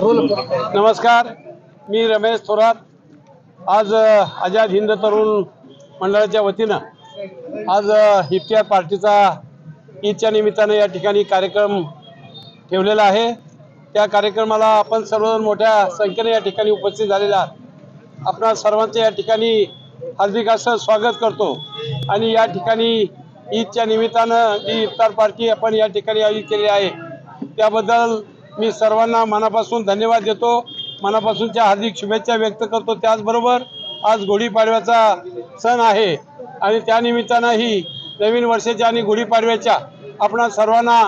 नमस्कार मी रमेश थोरात. आज आझाद हिंद तरुण मंडळाच्या वतीनं आज अ, इफ्तियार पार्टीचा ईदच्या निमित्तानं या ठिकाणी कार्यक्रम ठेवलेला आहे. त्या कार्यक्रमाला आपण सर्वजण मोठ्या संख्येने या ठिकाणी उपस्थित झालेला आहात. आपणा सर्वांचं या ठिकाणी हार्दिक असं स्वागत करतो. आणि या ठिकाणी ईदच्या निमित्तानं जी इफ्तार पार्टी आपण या ठिकाणी आयोजित केली आहे त्याबद्दल मी सर्वांना मनापासून धन्यवाद देतो. मनापासूनच्या हार्दिक शुभेच्छा व्यक्त करतो. त्याचबरोबर आज गुढीपाडव्याचा सण आहे आणि त्यानिमित्तानं ही नवीन वर्षाच्या आणि गुढीपाडव्याच्या आपण सर्वांना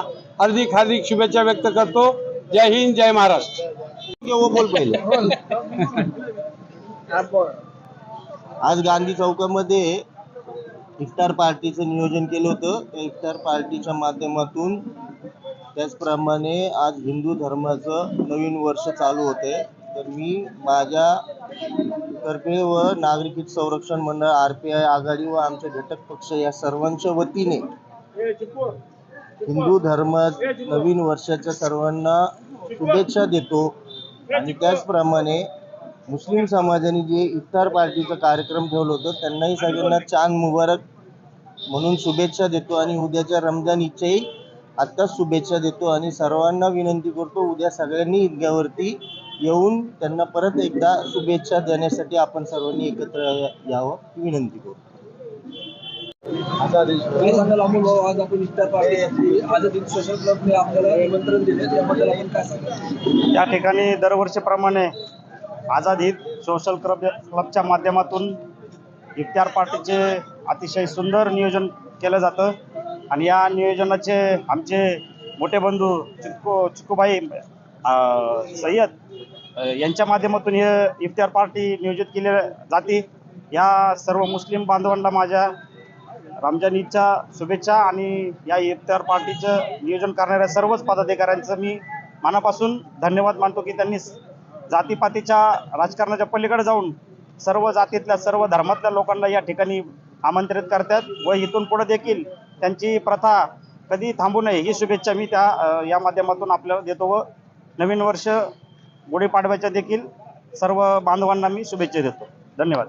हार्दिक हार्दिक शुभेच्छा व्यक्त करतो. जय हिंद जय महाराष्ट्र. बोल पहिले? आज गांधी चौकामध्ये इफ्तार पार्टीचं नियोजन केलं होतं. त्या इफ्तार पार्टीच्या माध्यमातून त्याचप्रमाणे आज हिंदू धर्माचं नवीन वर्ष चालू होते. तर मी माझ्या तर्फे व नागरिक हित संरक्षण मंडळ आर पी आय आघाडी व आमचे घटक पक्ष या सर्वांच्या वतीने हिंदू धर्म नवीन वर्षाच्या सर्वांना शुभेच्छा देतो. आणि त्याचप्रमाणे मुस्लिम समाजाने जे इफ्तार पार्टीचा कार्यक्रम ठेवलं होतं त्यांनाही सगळ्यांना चांद मुबारक म्हणून शुभेच्छा देतो. आणि उद्याच्या रमजान ईदच्याही आत्ताच शुभेच्छा देतो आणि सर्वांना विनंती करतो उद्या सगळ्यांनी ईदगावरती येऊन त्यांना परत एकदा शुभेच्छा देण्यासाठी आपण सर्वांनी एकत्र यावं ही विनंती करतो. आज आपण या ठिकाणी दरवर्षीप्रमाणे आझाद हिंद सोशल क्लब क्लबच्या माध्यमातून इफ्तार पार्टीचे अतिशय सुंदर नियोजन केलं जातं. आणि या नियोजनाचे आमचे मोठे बंधू चिक्कू चिक्कूबाई सय्यद यांच्या माध्यमातून हे इफ्तार पार्टी नियोजित केली जाते. या सर्व मुस्लिम बांधवांना माझ्या रमजान ईदच्या शुभेच्छा आणि या इफ्तार पार्टीचं नियोजन करणाऱ्या सर्वच पदाधिकाऱ्यांचं मी मनापासून धन्यवाद मानतो की त्यांनी जातीपातीच्या राजकारणाच्या पलीकडे जाऊन सर्व जातीतल्या सर्व धर्मातल्या लोकांना या ठिकाणी आमंत्रित करतात व इथून पुढे देखील त्यांची प्रथा कधी थांबू नये ही शुभेच्छा मी त्या या माध्यमातून आपल्याला देतो व नवीन वर्ष गुढीपाडव्याच्या देखील सर्व बांधवांना मी शुभेच्छा देतो. धन्यवाद.